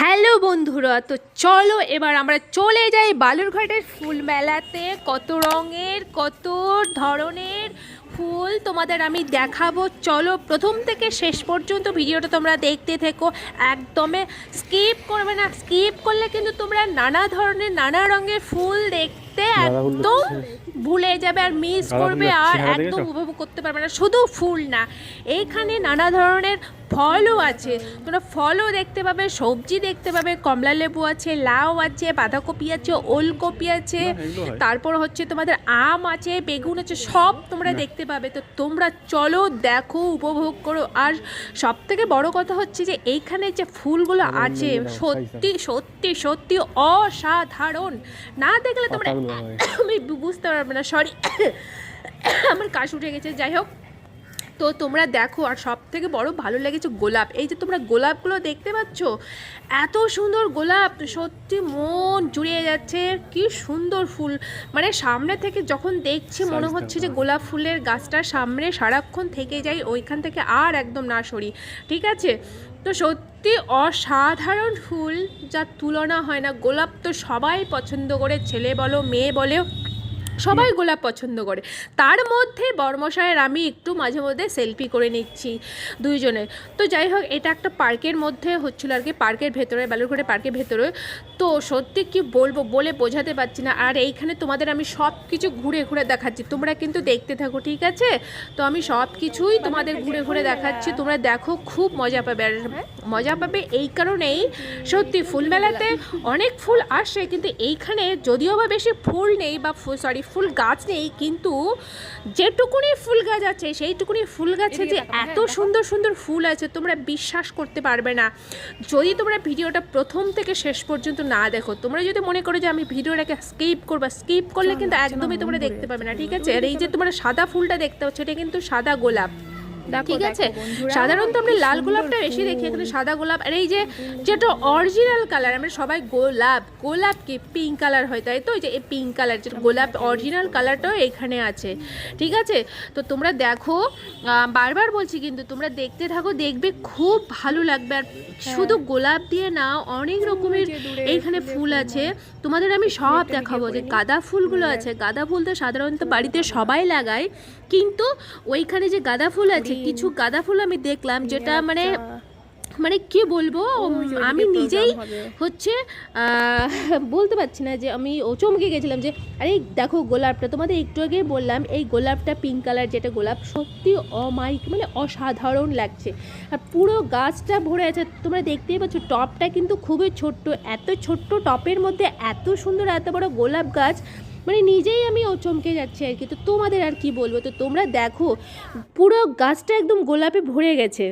Hello বন্ধুরা তো চলো এবার আমরা চলে যাই বালুরঘাটের ফুল মেলাতে। কত রঙের কত ধরনের ফুল তোমাদের আমি দেখাবো। চলো প্রথম থেকে শেষ পর্যন্ত ভিডিওটা তোমরা দেখতে থেকো। একদমে স্কিপ করবে না স্কিপ করলে কিন্তু তোমরা নানা ধরনের নানা রঙের ফুল দেখতে একদম ভুলে যাবে আর মিস করবে আর একদম উপভোগ করতে পারবে না। শুধু ফুল না এইখানে নানা ধরনের ফলও আছে। তোমরা ফলও দেখতে পাবে সবজি দেখতে পাবে কমলা লেবু আছে লাউ আছে বাঁধাকপি আছে ওলকপি আছে। তারপর হচ্ছে তোমাদের আম আছে বেগুন আছে সব তোমরা দেখতে পাবে। তো তোমরা চলো দেখো উপভোগ করো। আর সব থেকে বড় কথা হচ্ছে যে এইখানে যে ফুলগুলো আছে সত্যি সত্যি সত্যি অসাধারণ। না দেখলে তোমরা বুঝতে পারবে না সরি আমার কাশ উঠে গেছে যাই হোক। তো তোমরা দেখো আর সব থেকে বড় ভালো লেগেছে গোলাপ। এই যে তোমরা গোলাপগুলো দেখতে পাচ্ছ এত সুন্দর গোলাপ সত্যি মন জুড়িয়ে যাচ্ছে কি সুন্দর ফুল। মানে সামনে থেকে যখন দেখছি মনে হচ্ছে যে গোলাপ ফুলের গাছটার সামনে সারাক্ষণ থেকে যাই ওইখান থেকে আর একদম না সরি ঠিক আছে? তো সত্যি অসাধারণ ফুল যার তুলনা হয় না। গোলাপ তো সবাই পছন্দ করে ছেলে বলো মেয়ে বলো সবাই গোলাপ পছন্দ করে। তার মধ্যে বর্মশায়ের আমি একটু মাঝে মধ্যে সেলফি করে নিচ্ছি দুইজনে। তো যাই হোক, এটা একটা পার্কের মধ্যে হচ্ছিল আর কি, পার্কের ভেতরে বালুরঘাটে পার্কের ভেতরে। তো সত্যি কি বলব, বলে বোঝাতে পারছি না। আর এইখানে তোমাদের আমি সব কিছু ঘুরে ঘুরে দেখাচ্ছি। তোমরা কিন্তু দেখতে থাকো, ঠিক আছে? তো আমি সব কিছুই তোমাদের ঘুরে ঘুরে দেখাচ্ছি। তোমরা দেখো, খুব মজা পাবে। আর মজা পাবে এই কারণেই সত্যি ফুলমেলাতে অনেক ফুল আসে, কিন্তু এইখানে যদিও বা বেশি ফুল নেই বা সরি ফুল গাছ নেই কিন্তু যেটুকুনি ফুল গাছ আছে সেইটুকুনি ফুল গাছে যে এত সুন্দর সুন্দর ফুল আছে তোমরা বিশ্বাস করতে পারবে না। যদি তোমরা ভিডিওটা প্রথম থেকে শেষ পর্যন্ত না দেখো তোমরা যদি মনে করো যে আমি ভিডিওটাকে স্কিপ করবা স্কিপ করলে কিন্তু একদমই তোমরা দেখতে পাবে না ঠিক আছে? আর এই যে তোমরা সাদা ফুলটা দেখতে পাচ্ছ এটা কিন্তু সাদা গোলাপ। ঠিক আছে? সাধারণত আমরা লাল গোলাপটা বেশি দেখি এখানে সাদা গোলাপ। আর এই যে যেটা অরিজিনাল কালার আমরা সবাই গোলাপ গোলাপ কি পিঙ্ক কালার হয় তাই তো? ওই যে এই পিঙ্ক কালার যেটা গোলাপ অরিজিনাল কালারটাও এখানে আছে ঠিক আছে? তো তোমরা দেখো বারবার বলছি কিন্তু তোমরা দেখতে থাকো দেখবে খুব ভালো লাগবে। আর শুধু গোলাপ দিয়ে না অনেক রকমের এইখানে ফুল আছে। তোমাদের আমি সব দেখাবো যে গাঁদা ফুলগুলো আছে। গাঁদা ফুল তো সাধারণত বাড়িতে সবাই লাগায়। কিন্তু ওইখানে যে গাঁদা ফুল আছে কিছু গাঁদা ফুল আমি দেখলাম যেটা মানে মানে কি বলব? আমি নিজেই হচ্ছে বলতে পারছি না যে আমি ও চমকে গেছিলাম যে আরে দেখো গোলাপটা তোমাদের একটু আগে বললাম এই গোলাপটা পিঙ্ক কালার যেটা গোলাপ সত্যি অমাইক মানে অসাধারণ লাগছে। আর পুরো গাছটা ভরে আছে তোমরা দেখতেই পাচ্ছ টপটা কিন্তু খুবই ছোট্ট এত ছোট্ট টপের মধ্যে এত সুন্দর এত বড় গোলাপ গাছ মানে নিজেই আমি ও চমকে যাচ্ছি আর কি। তো তোমাদের আর কি বলব? তো তোমরা দেখো, পুরো গাছটা একদম গোলাপে ভরে গেছে।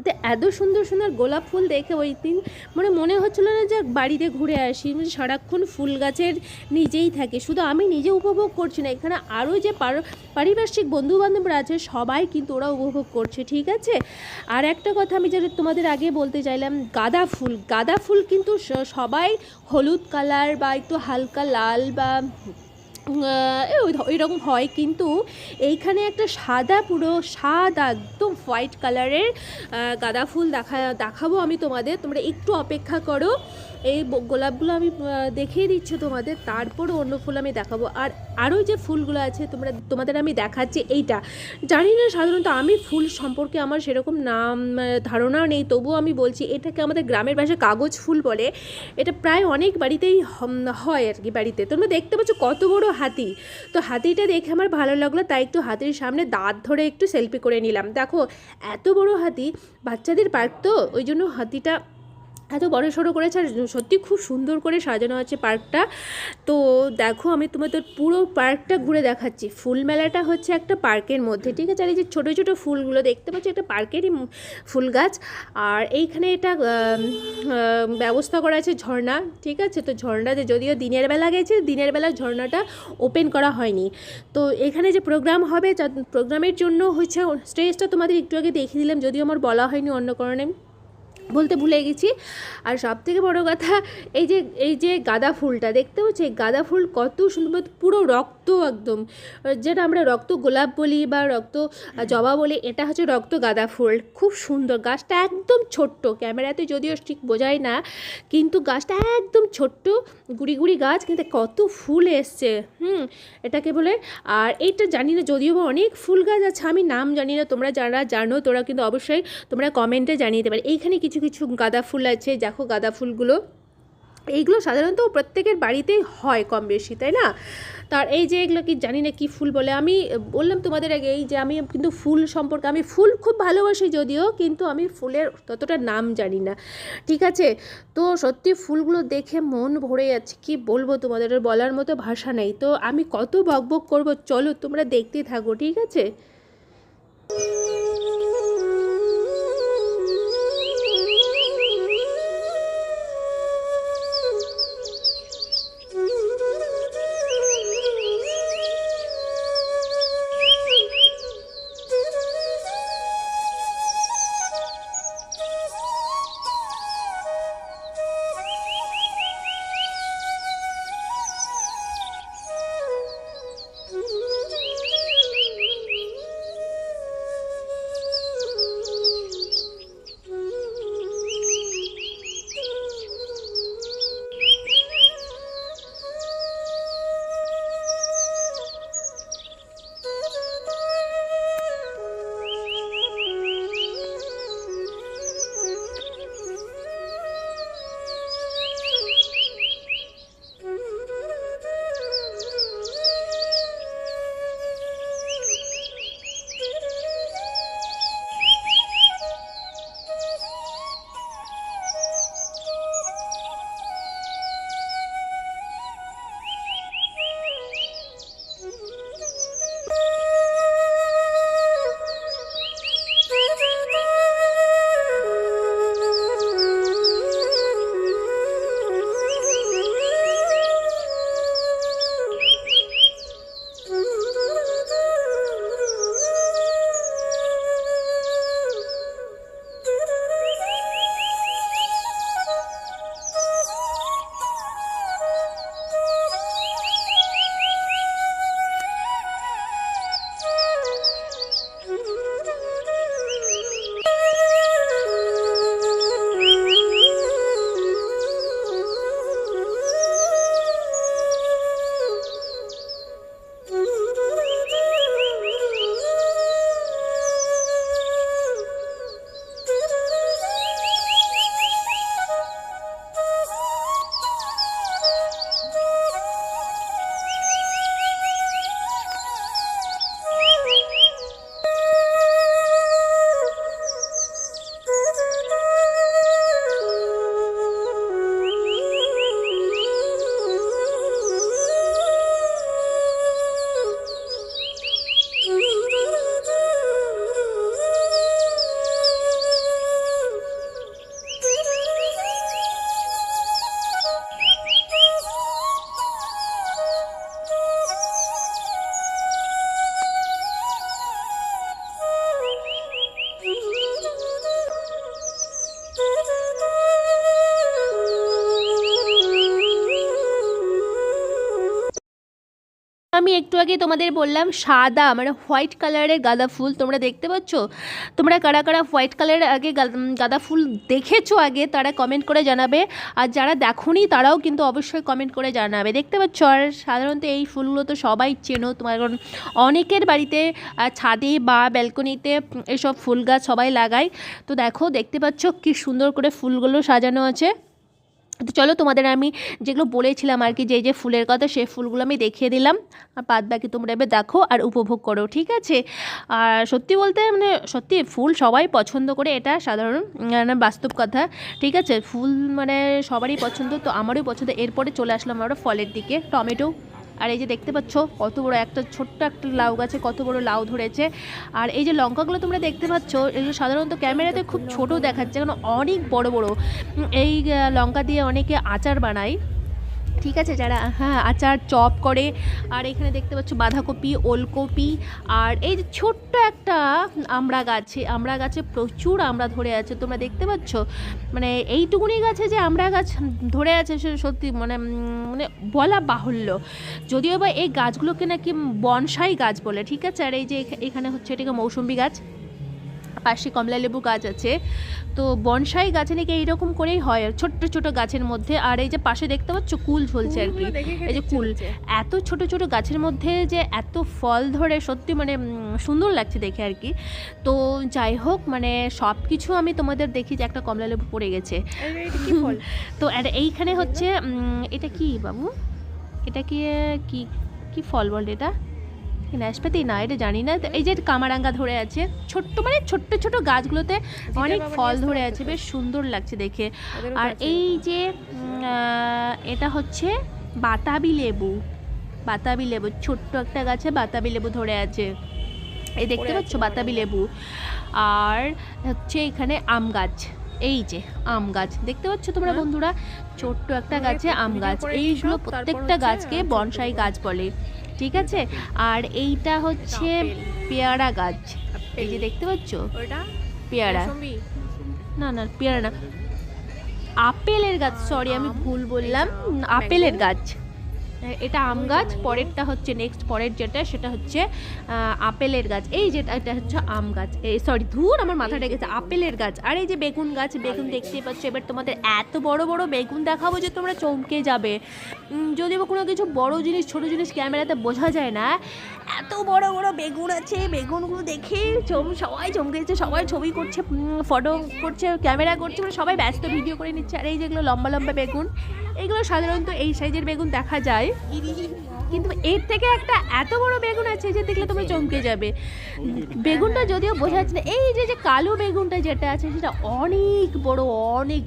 তো এত সুন্দর সুন্দর গোলাপ ফুল দেখে ওই দিন মানে মনে হচ্ছিল না যে বাড়িতে ঘুরে আসি। মানে সারাক্ষণ ফুল গাছের নিজেই থাকে। শুধু আমি নিজে উপভোগ করছি না, এখানে আরও যে পার- পারিপার্শ্বিক বন্ধু বান্ধবরা আছে, সবাই কিন্তু ওরা উপভোগ করছে, ঠিক আছে? আর একটা কথা আমি যেটা তোমাদের আগে বলতে চাইলাম, গাঁদা ফুল। গাঁদা ফুল কিন্তু সবাই হলুদ কালার বা একটু হালকা লাল বা ওই রকম হয়, কিন্তু এইখানে একটা সাদা পুরো, সাদা একদম হোয়াইট কালারের গাঁদা ফুল দেখা, দেখাবো আমি তোমাদের। তোমরা একটু অপেক্ষা করো। এই গোলাপগুলো আমি দেখিয়ে দিচ্ছি তোমাদের, তারপরও অন্য ফুল আমি দেখাবো। আর আরও যে ফুলগুলো আছে, তোমরা, তোমাদের আমি দেখাচ্ছি এইটা। জানি না সাধারণত আমি ফুল সম্পর্কে আমার সেরকম নাম ধারণাও নেই, তবুও আমি বলছি এটাকে আমাদের গ্রামের ভাষায় কাগজ ফুল বলে। এটা প্রায় অনেক বাড়িতেই হয় আর কি বাড়িতে। তোমরা দেখতে পাচ্ছ কত বড় হাতি। তো হাতিটা দেখে আমার ভালো লাগল, তাই একটু হাতির সামনে দাঁত ধরে একটু সেলফি করে নিলাম। দেখো, এত বড় হাতি, বাচ্চাদের পার্ক তো, ওই জন্য হাতিটা এত বড় সড়ো করেছে আর সত্যি খুব সুন্দর করে সাজানো আছে পার্কটা। তো দেখো আমি তোমাদের পুরো পার্কটা ঘুরে দেখাচ্ছি। ফুল মেলাটা হচ্ছে একটা পার্কের মধ্যে, ঠিক আছে? আর এই যে ছোটো ছোটো ফুলগুলো দেখতে পাচ্ছি একটা পার্কেরই ফুল গাছ। আর এইখানে এটা ব্যবস্থা করা আছে ঝর্ণা, ঠিক আছে? তো ঝর্ণাতে যদিও দিনের বেলা গেছে, দিনের বেলা ঝর্ণাটা ওপেন করা হয়নি। তো এখানে যে প্রোগ্রাম হবে প্রোগ্রামের জন্য হচ্ছে স্টেজটা তোমাদের একটু আগে দেখিয়ে দিলাম, যদিও আমার বলা হয়নি অন্য কারণে। বলতে ভুলে গেছি। আর সব থেকে বড়ো কথা, এই যে এই যে গাঁদা ফুলটা দেখতে পাচ্ছি এই গাঁদা ফুল কত সুন্দর পুরো রক্ত একদম। যেটা আমরা রক্ত গোলাপ বলি বা রক্ত জবা বলি, এটা হচ্ছে রক্ত গাঁদা ফুল। খুব সুন্দর, গাছটা একদম ছোট্ট। ক্যামেরাতে যদিও ঠিক বোঝায় না, কিন্তু গাছটা একদম ছোট্ট, গুড়ি গুড়ি গাছ, কিন্তু কত ফুল এসছে। হুম, এটাকে বলে, আর এইটা জানি না, যদিও বা অনেক ফুল গাছ আছে, আমি নাম জানি না, তোমরা যারা জানো, তোরা কিন্তু অবশ্যই তোমরা কমেন্টে জানিয়ে দেবে এইখানে কিছু কিছু গাঁদা ফুল আছে, দেখো গাঁদা ফুলগুলো। এইগুলো সাধারণত প্রত্যেকের বাড়িতেই হয় কম বেশি, তাই না? তার এই যে এগুলো কি জানি না কি ফুল বলে, আমি বললাম তোমাদের আগে এই যে আমি কিন্তু ফুল সম্পর্কে, আমি ফুল খুব ভালোবাসি যদিও, কিন্তু আমি ফুলের ততটা নাম জানি না। ঠিক আছে? তো সত্যি ফুলগুলো দেখে মন ভরে যাচ্ছে, কি বলব তোমাদের বলার মতো ভাষা নেই। তো আমি কত বকবক করব, চলো তোমরা দেখতে থাকো, ঠিক আছে? আমি একটু আগে তোমাদের বললাম সাদা মানে হোয়াইট কালারের গাঁদা ফুল, তোমরা দেখতে পাচ্ছ? তোমরা কারা কারা হোয়াইট কালারের আগে গাঁদা ফুল দেখেছ আগে, তারা কমেন্ট করে জানাবে। আর যারা দেখোনি, তারাও কিন্তু অবশ্যই কমেন্ট করে জানাবে। দেখতে পাচ্ছ? আর সাধারণত এই ফুলগুলো তো সবাই চেনো। তোমার কারণ অনেকের বাড়িতে ছাদে বা ব্যালকনিতে এসব ফুল গাছ সবাই লাগায়। তো দেখো, দেখতে পাচ্ছ কি সুন্দর করে ফুলগুলো সাজানো আছে। তো চলো তোমাদের আমি যেগুলো বলেছিলাম আর কি, যে যে ফুলের কথা সেই ফুলগুলো আমি দেখিয়ে দিলাম। আর বাদ বাকি তোমরা এবার দেখো আর উপভোগ করো, ঠিক আছে? আর সত্যি বলতে মানে সত্যি ফুল সবাই পছন্দ করে, এটা সাধারণ মানে বাস্তব কথা, ঠিক আছে? ফুল মানে সবারই পছন্দ, তো আমারও পছন্দ। এরপরে চলে আসলাম আমরা ফলের দিকে, টমেটো। আর এই যে দেখতে পাচ্ছ, কত বড় একটা ছোট্ট একটা লাউ গাছে কত বড় লাউ ধরেছে। আর এই যে লঙ্কাগুলো তোমরা দেখতে পাচ্ছ, এগুলো সাধারণত ক্যামেরাতে খুব ছোট দেখাচ্ছে, কারণ অনেক বড় বড়। এই লঙ্কা দিয়ে অনেকে আচার বানায়। ঠিক আছে, যারা হ্যাঁ আচার চপ করে, আর এখানে দেখতে পাচ্ছ বাঁধাকপি, ওলকপি, আর এই যে ছোট্ট একটা আমড়া গাছে আমড়া গাছে প্রচুর আমড়া ধরে আছে, তোমরা দেখতে পাচ্ছ? মানে এইটুকুনি গাছে যে আমড়া গাছ ধরে আছে, সে সত্যি মানে মানে বলা বাহুল্য। যদিও বা এই গাছগুলোকে নাকি বনসাই গাছ বলে, ঠিক আছে? আর এই যে এখা- এখানে হচ্ছে এটাকে মৌসুম্বি গাছ। পাশে কমলা লেবু গাছ আছে। তো বনসাই গাছে নাকি এইরকম করেই হয় আর ছোট্ট ছোট গাছের মধ্যে। আর এই যে পাশে দেখতে পাচ্ছ কুল ঝুলছে আর কি। এই যে কুল এত ছোট ছোট গাছের মধ্যে যে এত ফল ধরে সত্যি মানে সুন্দর লাগছে দেখে আর কি। তো যাই হোক মানে সব কিছু আমি তোমাদের দেখি যে একটা কমলা লেবু পড়ে গেছে। তো আর এইখানে হচ্ছে এটা কি বাবু? এটা কি কি ফল বল এটা? নাশপাতি না এটা জানি না এই যে কামারাঙ্গা ধরে আছে ছোট্ট মানে ছোট্ট ছোট গাছগুলোতে অনেক ফল ধরে আছে বেশ। সুন্দর লাগছে দেখে। আর এই যে এটা হচ্ছে বাতাবি লেবু বাতাবি লেবু ছোট্ট একটা গাছে বাতাবি লেবু ধরে আছে। এই দেখতে পাচ্ছ বাতাবি লেবু। আর হচ্ছে এখানে আম গাছ এই যে আম গাছ দেখতে পাচ্ছ তোমরা হ্যাঁ। বন্ধুরা? ছোট্ট একটা গাছে আম গাছ এইগুলো প্রত্যেকটা গাছকে বনসাই গাছ বলে। ঠিক আছে? আর এইটা হচ্ছে পেয়ারা গাছ। এই যে দেখতে পাচ্ছ? পেয়ারা। না না পেয়ারা না। আপেলের গাছ সরি আমি ভুল বললাম। আপেলের গাছ। এটা আম গাছ, পরেরটা হচ্ছে নেক্সট পরের যেটা, সেটা হচ্ছে আপেলের গাছ। এই যেটা এটা হচ্ছে আম গাছ। এই সরি ধুর, আমার মাথাটা গেছে। আপেলের গাছ। আর এই যে বেগুন গাছ, বেগুন দেখতেই পাচ্ছ, এবার তোমাদের এত বড় বড় বেগুন দেখাবো যে তোমরা চমকে যাবে। যদিও বা কোনো কিছু বড় জিনিস, ছোট জিনিস ক্যামেরাতে বোঝা যায় না, এত বড় বড় বেগুন আছে, বেগুনগুলো দেখে চম, সবাই চমকে যাচ্ছে, সবাই ছবি করছে ফটো করছে, ক্যামেরা করছে মানে সবাই ব্যস্ত ভিডিও করে নিচ্ছে। আর এই যেগুলো লম্বা লম্বা বেগুন এগুলো সাধারণত এই সাইজের বেগুন দেখা যায়। কিন্তু এর থেকে একটা এত বড় বেগুন আছে যে দেখলে তোমরা চমকে যাবে। বেগুনটা যদিও বোঝা যাচ্ছে না, এই যে যে কালো বেগুনটা যেটা আছে সেটা অনেক বড়, অনেক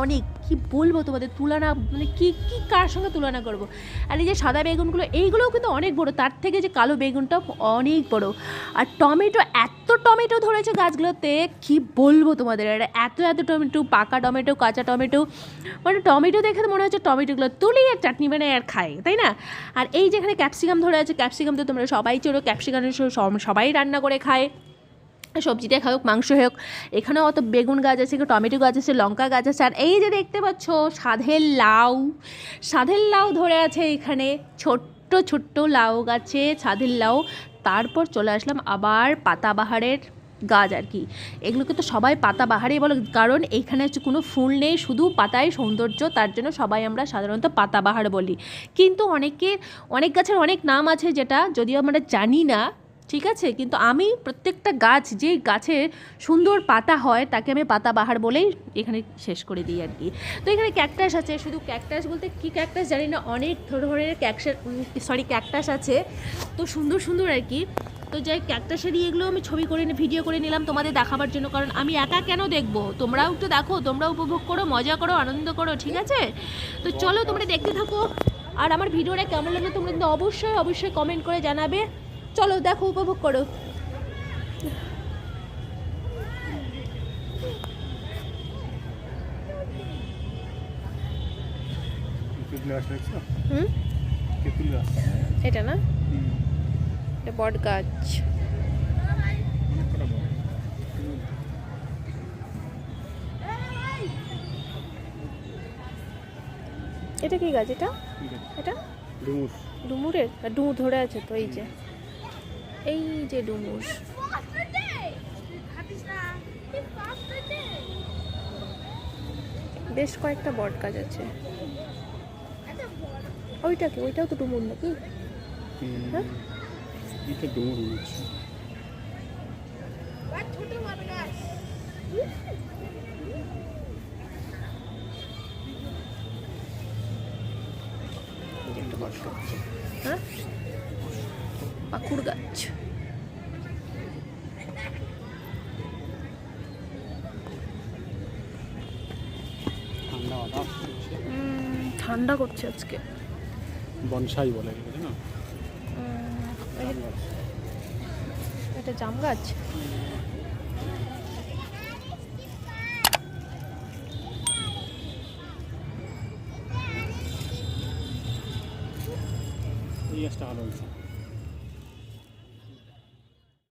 অনেক কি বলব তোমাদের? তুলনা মানে কি কি কার সঙ্গে তুলনা করব? আর এই যে সাদা বেগুনগুলো, এইগুলোও কিন্তু অনেক বড়। তার থেকে যে কালো বেগুনটা অনেক বড়। আর টমেটো, এত টমেটো ধরেছে গাছগুলোতে, কি বলব তোমাদের? আর এত এত টমেটো, পাকা টমেটো, কাঁচা টমেটো। মানে টমেটো দেখে মনে হচ্ছে টমেটোগুলো তুলি আর চাটনি বানায় আর খায় তাই না? আর এই যেখানে ক্যাপসিকাম ধরে আছে, ক্যাপসিকাম তো তোমরা সবাই চেনো। ক্যাপসিকামের সব- সবাই রান্না করে খায়। সবজিটা খাই হোক মাংস হোক, এখানেও অত বেগুন গাছ আছে টমেটো গাছ আছে, লঙ্কা গাছ আছে, আর এই যে দেখতে পাচ্ছ, সাধের লাউ সাধের লাউ ধরে আছে এখানে, ছোট্ট ছোট্ট লাউ গাছে, সাধের লাউ। তারপর চলে আসলাম আবার পাতাবাহারের গাছ আর কি। এগুলোকে তো সবাই পাতাবাহারই বলে, কারণ এইখানে হচ্ছে কোনো ফুল নেই, শুধু পাতায় সৌন্দর্য, তার জন্য সবাই আমরা সাধারণত পাতাবাহার বলি। কিন্তু অনেকের, অনেক গাছের অনেক নাম আছে যেটা, যদিও আমরা জানি না ঠিক আছে? কিন্তু আমি প্রত্যেকটা গাছ যে গাছে সুন্দর পাতা হয়, তাকে আমি পাতাবাহার বলেই এখানে শেষ করে দিই আর কি তো এখানে ক্যাকটাস আছে। শুধু ক্যাকটাস বলতে কি ক্যাকটাস জানি না, অনেক ধরনের ক্যাকটাস সরি ক্যাকটাস আছে। তো সুন্দর সুন্দর আর কি তো যাই ক্যাকটাসেরই এগুলো আমি ছবি করে ভিডিও করে নিলাম তোমাদের দেখাবার জন্য। কারণ আমি একা কেন দেখব? তোমরাও একটু দেখো তোমরা উপভোগ করো, মজা করো, আনন্দ করো, ঠিক আছে? তো চলো তোমরা দেখতে থাকো। আর আমার ভিডিওটা কেমন লাগল তোমরা কিন্তু অবশ্যই অবশ্যই কমেন্ট করে জানাবে। চলো দেখো উপভোগ করো। এটা না? এটা বট গাছ। এটা কি গাছ এটা? এটা? ডুমুর। ডুমুরের? ডুমুর ধরে আছে তো এই যে। এই যে ডুমুর। বেশ কয়েকটা বট গাছ আছে। ওইটা কি? ওইটাও তো ডুমুর নাকি? হ্যাঁ? এটা ডুমুর হচ্ছে হ্যাঁ? পাকুড় গাছ। ঠান্ডা করছে। ঠান্ডা করছে আজকে। বনসাই বলে না এটা জাম গাছ? এই গাছটা ভালো হয়েছে।